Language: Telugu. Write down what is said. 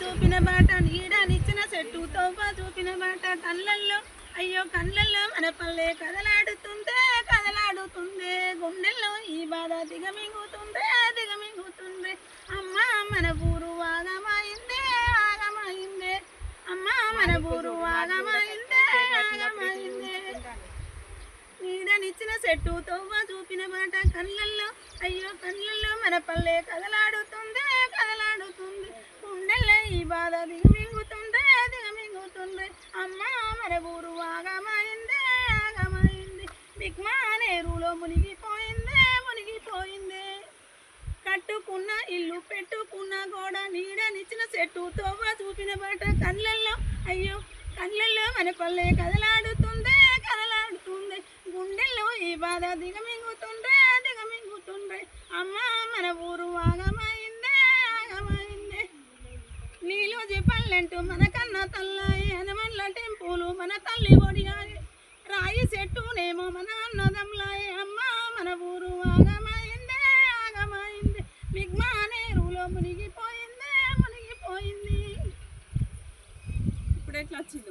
చూపిన బాట నీడనిచ్చిన చెట్టు తోవ చూపిన బాట కళ్ళల్లో అయ్యో కళ్ళల్లో మన పల్లె కదలాడుతుందే కదలాడుతుందే. గుండెల్లో ఈ బాధ దిగమింగుతుందే దిగమింగుతుంది. అమ్మా మన ఊరు ఆగమైందే ఆగమైందే. అమ్మా మన ఊరు ఆగమైందే. ఆగమైందే నీడనిచ్చిన చెట్టు తవ్వ చూపిన మాట. కళ్ళల్లో అయ్యో కళ్ళల్లో మన పల్లె కదలాడుతుంది బాధ దిగమింగుతుంది దిగమింగుతుంది అమ్మా మన ఊరు ఆగమైందే ఆగమైంది. బిగ్మా నేరులో మునిగిపోయిందే మునిగిపోయిందే. కట్టుకున్న ఇల్లు పెట్టుకున్న గోడ నీడనిచ్చిన చెట్టు తోవ చూపిన బట కళ్ళల్లో అయ్యో కళ్ళల్లో మన పల్లె కదలాడుతుంది కదలాడుతుంది. గుండెల్లో ఈ బాధ దిగమింగుతుంది దిగమింగుతుంది. అమ్మా మన ఊరు ఆగమైందే చెట్లంటూ మన కన్న తల్ల హనుమన్ల టెంపులు మన తల్లి ఒడియాలి రాయి చెట్టునేమో మన అన్నదమ్లాయి అమ్మ మన ఊరు ఆగమైందే ఆగమైంది. మిగ్మానేరులో మునిగిపోయిందే మునిగిపోయింది. ఇప్పుడే క్లచ్చింది